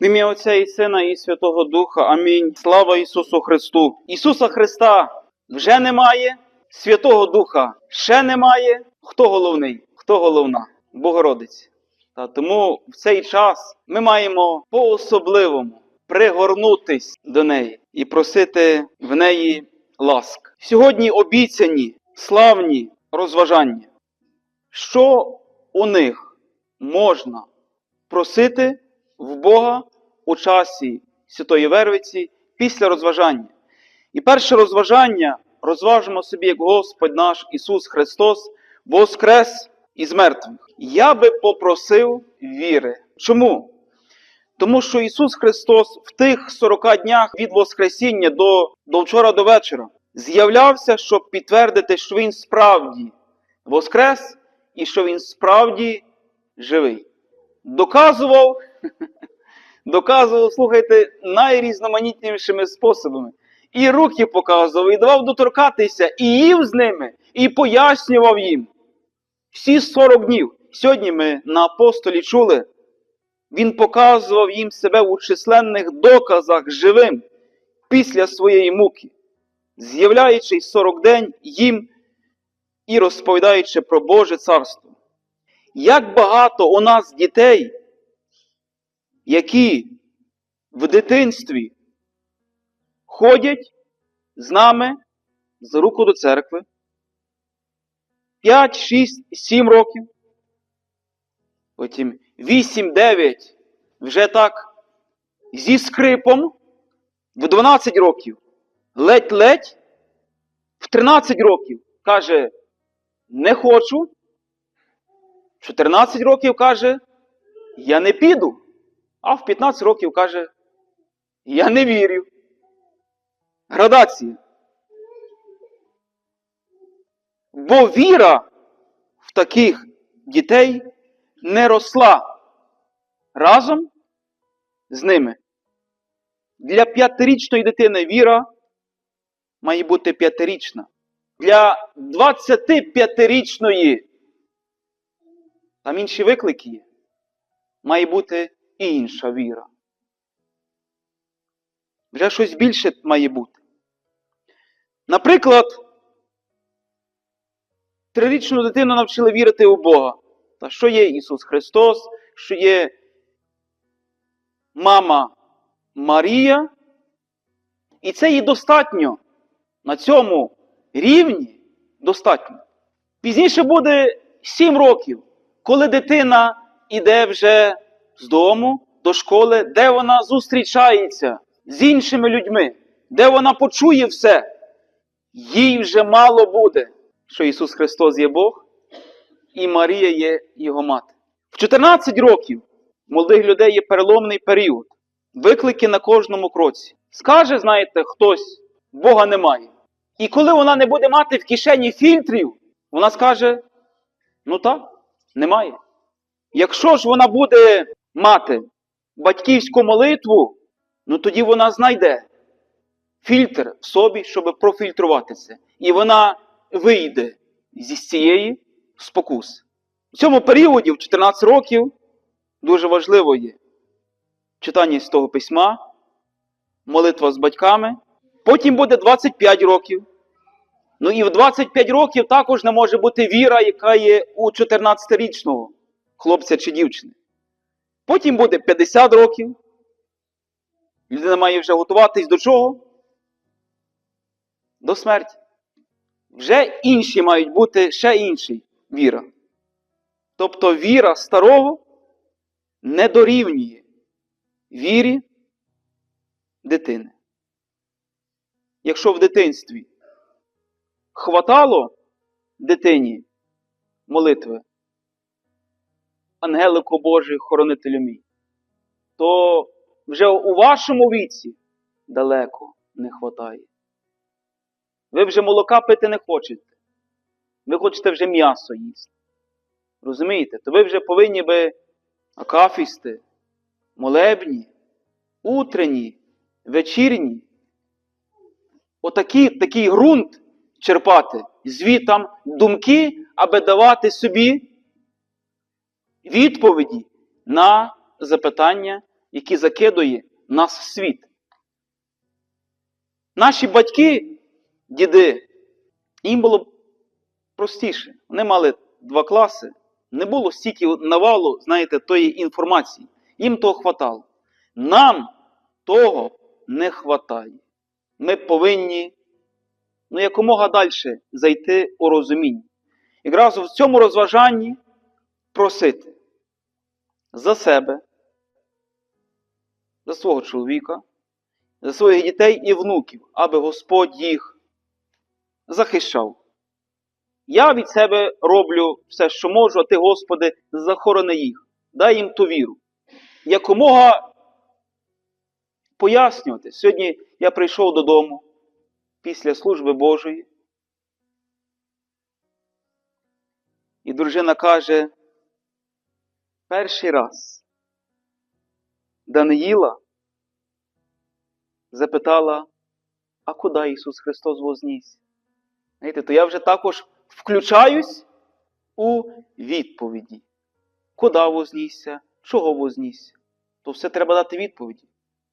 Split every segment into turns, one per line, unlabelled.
В ім'я Отця і Сина і Святого Духа. Амінь. Слава Ісусу Христу! Ісуса Христа вже немає, Святого Духа ще немає. Хто головний? Хто головна? Богородиця. Та тому в цей час ми маємо по-особливому пригорнутись до неї і просити в неї ласк. Сьогодні обіцяні славні розважання. Що у них можна просити в Бога у часі Святої Вервиці після розважання? І перше розважання розважимо собі, як Господь наш Ісус Христос воскрес із мертвих. Я би попросив віри. Чому? Тому що Ісус Христос в тих 40 днях від Воскресіння до, до вчора до вечора з'являвся, щоб підтвердити, що Він справді воскрес і що Він справді живий. Доказував, доказував, слухайте, найрізноманітнішими способами. І руки показував, і давав доторкатися, і їв з ними, і пояснював їм. Всі 40 днів. Сьогодні ми на апостолі чули, він показував їм себе у численних доказах живим після своєї муки, з'являючись 40 день їм і розповідаючи про Боже царство. Як багато у нас дітей, які в дитинстві ходять з нами за руку до церкви. 5, 6, 7 років, потім 8, 9 вже так зі скрипом в 12 років, ледь-ледь, в 13 років. Каже, не хочу. В 14 років каже, я не піду. А в 15 років каже, я не вірю. Градація. Бо віра в таких дітей не росла разом з ними. Для п'ятирічної дитини віра має бути п'ятирічна. Для 25-річної там інші виклики є. Має бути інша віра. Вже щось більше має бути. Наприклад, трирічну дитину навчили вірити у Бога. Та що є Ісус Христос, що є мама Марія. І це їй достатньо. На цьому рівні достатньо. Пізніше буде 7 років, коли дитина іде вже з дому до школи, де вона зустрічається з іншими людьми, де вона почує все. Їй вже мало буде, що Ісус Христос є Бог, і Марія є Його мати. В 14 років молодих людей є переломний період, виклики на кожному кроці. Скаже, знаєте, хтось, Бога немає. І коли вона не буде мати в кишені фільтрів, вона скаже: ну так, немає. Якщо ж вона буде мати батьківську молитву, ну тоді вона знайде фільтр в собі, щоб профільтрувати це. І вона вийде зі цієї спокуси. В цьому періоді, в 14 років, дуже важливо є читання з того письма, молитва з батьками. Потім буде 25 років. Ну і в 25 років також не може бути віра, яка є у 14-річного хлопця чи дівчини. Потім буде 50 років. Людина має вже готуватись до чого? До смерті. Вже інші мають бути ще інші віра. Тобто віра старого не дорівнює вірі дитини. Якщо в дитинстві хватало дитині молитви, ангелику Божий, хоронителю мій, то вже у вашому віці далеко не хватає. Ви вже молока пити не хочете. Ви хочете вже м'ясо їсти. Розумієте? То ви вже повинні би акафісти, молебні, утренні, вечірні. Отакий такий ґрунт черпати, звітам думки, аби давати собі відповіді на запитання який закидує нас в світ. Наші батьки, діди, їм було простіше. Вони мали два класи, не було стільки навалу, знаєте, тої інформації. Їм того хватало. Нам того не хватає. Ми повинні ну, якомога далі зайти у розуміння. Якраз в цьому розважанні просити за себе, за свого чоловіка, за своїх дітей і внуків, аби Господь їх захищав. Я від себе роблю все, що можу, а ти, Господи, захорони їх. Дай їм ту віру. Якомога пояснювати. Сьогодні я прийшов додому після служби Божої. І дружина каже, перший раз Даниїла запитала, а куди Ісус Христос возніс? Знаєте, то я вже також включаюсь у відповіді. Куди вознісся, чого вознісся? То все треба дати відповіді.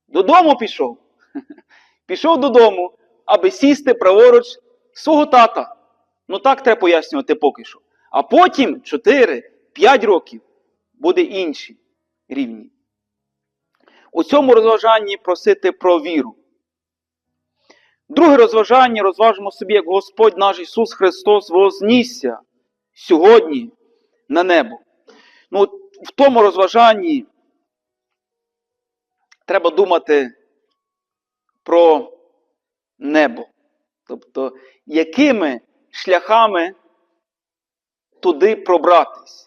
Додому пішов. Пішов додому, аби сісти праворуч свого тата. Ну так треба пояснювати поки що. А потім 4-5 років буде інші рівні. У цьому розважанні просити про віру. Друге розважання розважимо собі, як Господь наш Ісус Христос вознісся сьогодні на небо. Ну, в тому розважанні треба думати про небо. Тобто, якими шляхами туди пробратись.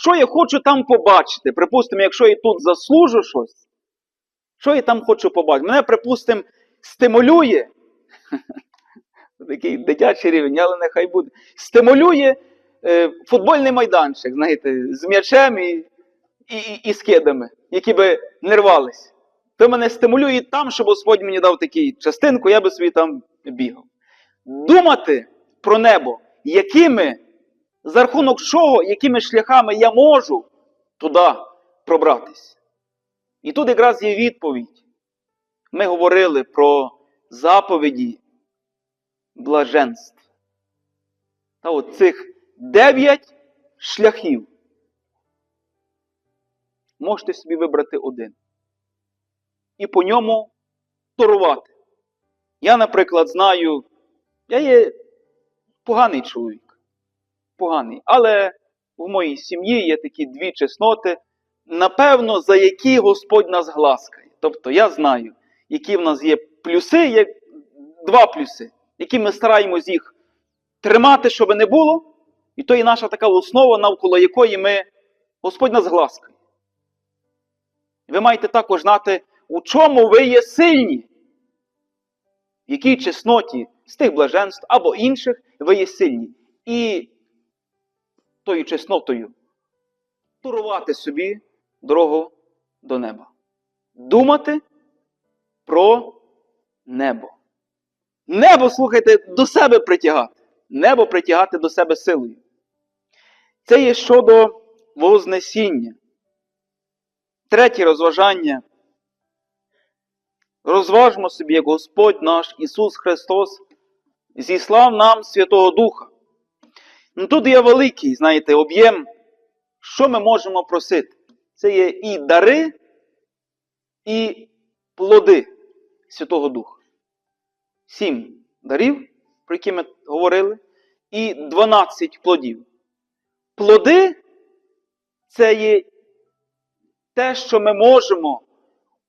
Що я хочу там побачити? Припустимо, якщо я тут заслужу щось, що я там хочу побачити? Мене, припустимо, стимулює. Такий дитячий рівень, але нехай буде. Стимулює е, футбольний майданчик, знаєте, з м'ячем і, і, і, і з кидами, які би не рвались. То мене стимулює там, щоб Господь мені дав таку частинку, я би собі там бігав. Думати про небо, якими, за рахунок чого, якими шляхами я можу туди пробратись. І тут якраз є відповідь. Ми говорили про заповіді блаженств. Та от цих дев'ять шляхів. Можете собі вибрати один. І по ньому торувати. Я, наприклад, знаю, я є поганий чоловік. Поганий. Але в моїй сім'ї є такі дві чесноти, напевно, за які Господь нас гласкає. Тобто я знаю, які в нас є плюси, є два плюси, які ми стараємось їх тримати, щоб не було. І то є наша така основа, навколо якої ми Господь нас гласкає. Ви маєте також знати, у чому ви є сильні, в якій чесноті з тих блаженств або інших ви є сильні. І тою чеснотою турувати собі дорогу до неба. Думати про небо. Небо, слухайте, до себе притягати. Небо притягати до себе силою. Це є щодо вознесіння. Третє розважання. Розважмо собі, як Господь наш Ісус Христос зіслав нам Святого Духа. Ну, Тут є великий, знаєте, об'єм, що ми можемо просити. Це є і дари, і плоди Святого Духа. Сім дарів, про які ми говорили, і дванадцять плодів. Плоди це є те, що ми можемо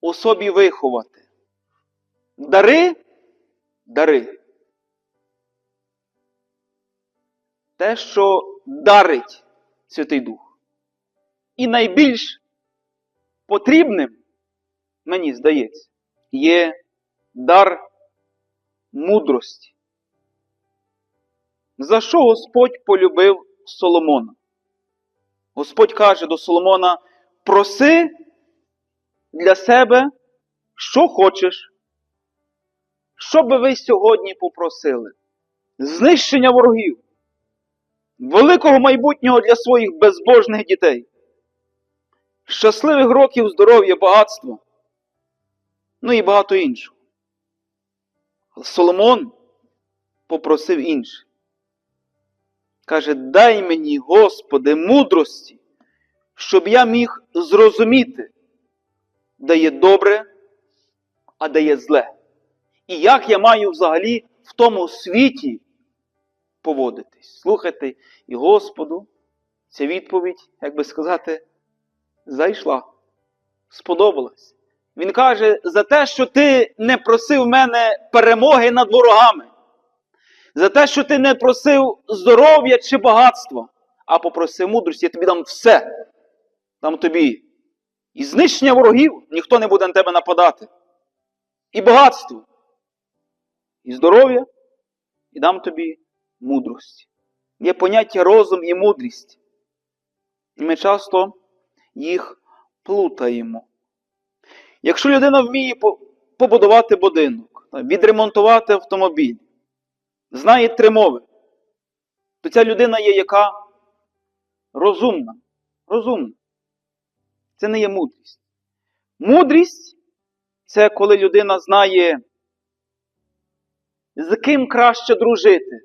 у собі виховати. Дари дари. Те, що дарить Святий Дух. І найбільш потрібним, мені здається, є дар мудрості. За що Господь полюбив Соломона? Господь каже до Соломона: проси для себе, що хочеш. Що би ви сьогодні попросили? Знищення ворогів, великого майбутнього для своїх безбожних дітей, щасливих років, здоров'я, багатства, ну і багато іншого. Соломон попросив інше. Каже, дай мені, Господи, мудрості, щоб я міг зрозуміти, де є добре, а де є зле. І як я маю взагалі в тому світі поводитись. Слухайте, і Господу ця відповідь, як би сказати, зайшла, сподобалась. Він каже, за те, що ти не просив мене перемоги над ворогами, за те, що ти не просив здоров'я чи багатства, а попросив мудрості, я тобі дам все. Дам тобі і знищення ворогів, ніхто не буде на тебе нападати, і багатство, і здоров'я, і дам тобі мудрості. Є поняття розум і мудрість. І ми часто їх плутаємо. Якщо людина вміє побудувати будинок, відремонтувати автомобіль, знає три мови, то ця людина є яка розумна. Розумна. Це не є мудрість. Мудрість це коли людина знає, з ким краще дружити,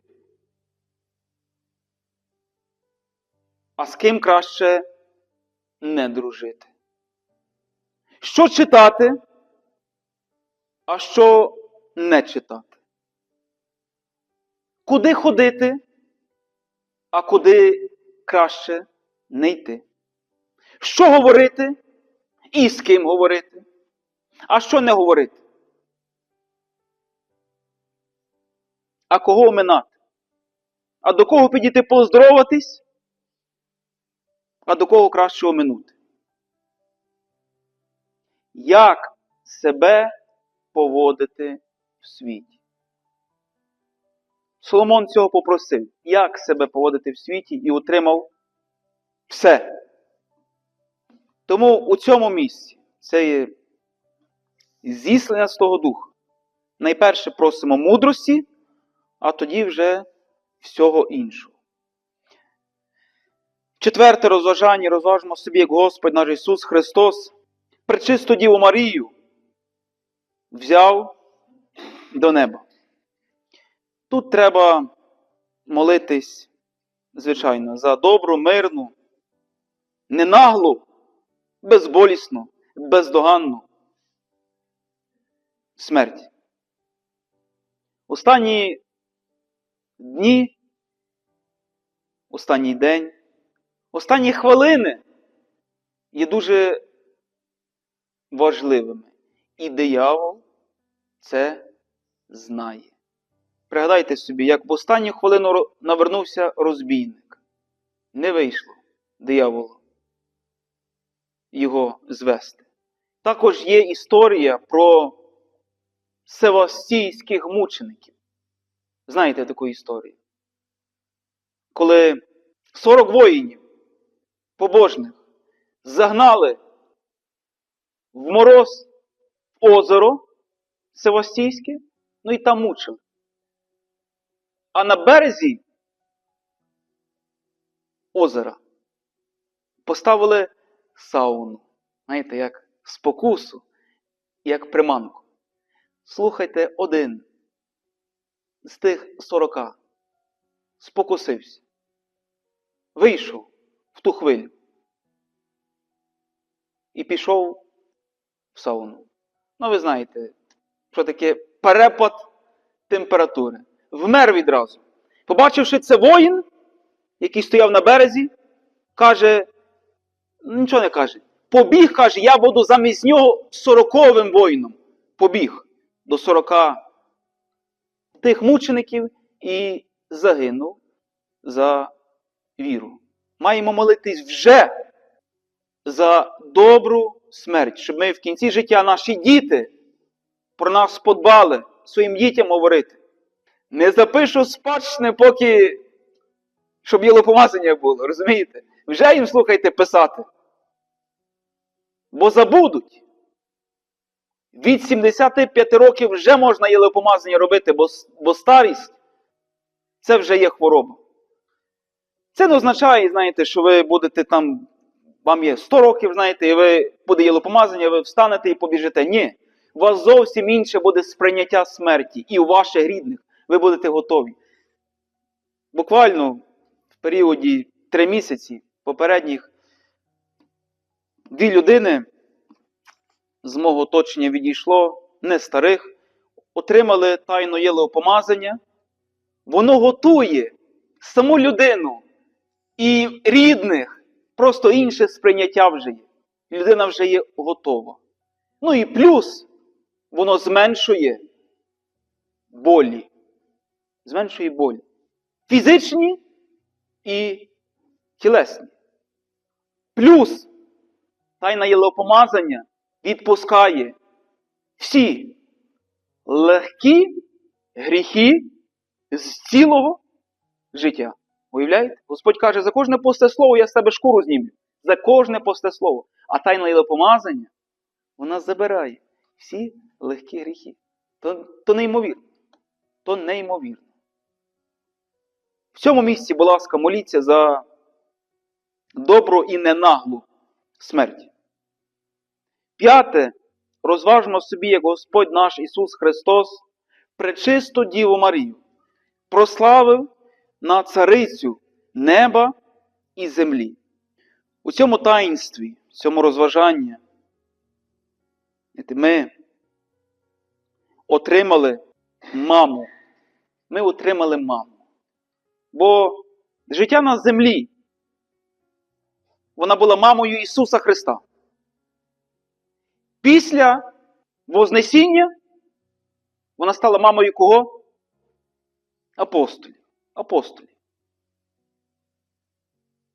а з ким краще не дружити. Що читати, а що не читати. Куди ходити, а куди краще не йти. Що говорити і з ким говорити, а що не говорити. А кого оминати? А до кого підійти поздороватись, а до кого краще оминути? Як себе поводити в світі? Соломон цього попросив, як себе поводити в світі і отримав все. Тому у цьому місці це є зіслення з того духа. Найперше просимо мудрості, а тоді вже всього іншого. Четверте розважання розважимо собі, як Господь наш Ісус Христос, пречисту Діву Марію, взяв до неба. Тут треба молитись, звичайно, за добру, мирну, ненаглу, безболісну, бездоганну смерть. Останні дні, останній день, останні хвилини є дуже важливими. І диявол це знає. Пригадайте собі, як в останню хвилину навернувся розбійник. Не вийшло дияволу його звести. Також є історія про севастійських мучеників. Знаєте таку історію? Коли 40 воїнів побожних загнали в мороз в озеро Севастійське, ну і там мучили. А на березі озера поставили сауну. Знаєте, як спокусу, як приманку. Слухайте, один з тих сорока спокусився, вийшов ту хвилю і пішов в сауну. Ну, ви знаєте, що таке перепад температури. Вмер відразу. Побачивши це воїн, який стояв на березі, каже, нічого не каже. Побіг, каже, я буду замість нього сороковим воїном. Побіг до сорока тих мучеників і загинув за віру. Маємо молитись вже за добру смерть, щоб ми в кінці життя наші діти про нас подбали, своїм дітям говорити. Не запишу спадщини, поки щоб єлопомазання було, розумієте? Вже їм слухайте писати. Бо забудуть. Від 75 років вже можна єлопомазання робити, бо, бо старість це вже є хвороба. Це не означає, знаєте, що ви будете там вам є 100 років, знаєте, і ви буде єлопомазання, ви встанете і побіжите. Ні. У вас зовсім інше буде сприйняття смерті і у ваших рідних. Ви будете готові. Буквально в періоді 3 місяці попередніх дві людини з мого оточення відійшло, не старих, отримали тайно єлеопомазання. Воно готує саму людину і рідних, просто інше сприйняття вже є. Людина вже є готова. Ну і плюс воно зменшує болі. Зменшує болі. Фізичні і тілесні. Плюс тайна єлеопомазання відпускає всі легкі гріхи з цілого життя. Уявляєте? Господь каже, за кожне посте слово я з себе шкуру знімлю. За кожне посте слово. А тайна єлеопомазання, вона забирає всі легкі гріхи. То, то неймовірно. То неймовірно. В цьому місці, будь ласка, моліться за добру і ненаглу смерть. П'яте, розважмо собі, як Господь наш Ісус Христос, пречисту Діву Марію, прославив на царицю неба і землі. У цьому таїнстві, в цьому розважанні, ми отримали маму. Ми отримали маму. Бо життя на землі, вона була мамою Ісуса Христа. Після Вознесіння вона стала мамою кого? Апостолів. Апостолів.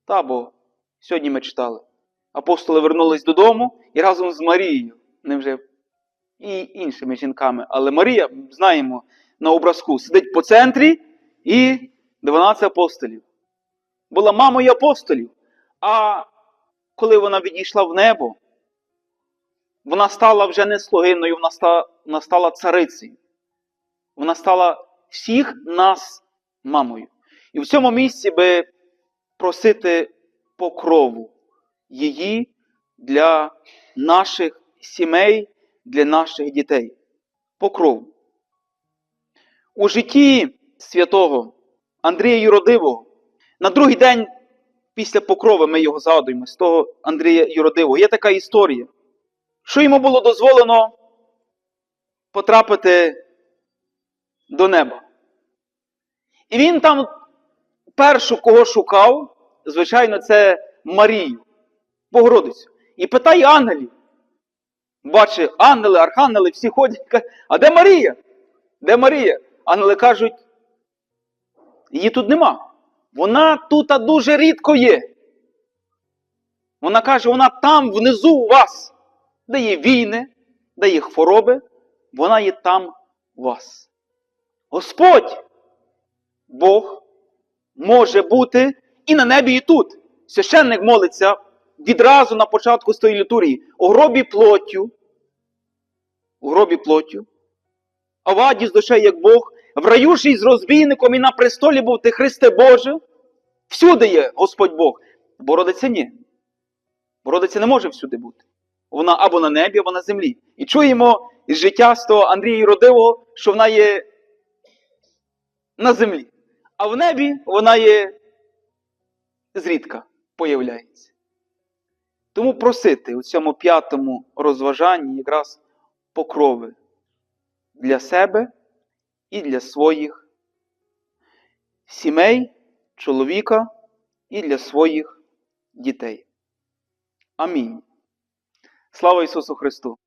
Та, бо сьогодні ми читали. Апостоли вернулись додому і разом з Марією, не вже і іншими жінками. Але Марія, знаємо, на образку сидить по центрі і 12 апостолів. Була мамою апостолів. А коли вона відійшла в небо, вона стала вже не слугиною, вона стала, вона стала царицею. Вона стала всіх нас мамою. І в цьому місці би просити покрову її для наших сімей, для наших дітей. Покрову. У житті святого Андрія Юродивого на другий день після покрови ми його згадуємо з того Андрія Юродивого. Є така історія, що йому було дозволено потрапити до неба. І він там першу, кого шукав, звичайно, це Марію, Богородицю. І питає ангелів. Бачить, ангели, архангели всі ходять. каже, А де Марія? Де Марія? Ангели кажуть, її тут нема. Вона тут дуже рідко є. Вона каже, вона там внизу у вас, де є війни, де є хвороби, вона є там у вас. Господь, Бог, може бути і на небі, і тут. Священник молиться відразу на початку з тої літургії у гробі плоттю, у гробі плоттю, а в аді з душею, як Бог, в раю ж розбійником і на престолі був ти Христе Боже. Всюди є Господь Бог. Бородиця ні. Бородиця не може всюди бути. Вона або на небі, або на землі. І чуємо із життя з того Андрія Юродивого, що вона є на землі. А в небі вона є зрідка появляється. Тому просити у цьому п'ятому розважанні якраз покрови для себе і для своїх сімей, чоловіка і для своїх дітей. Амінь. Слава Ісусу Христу!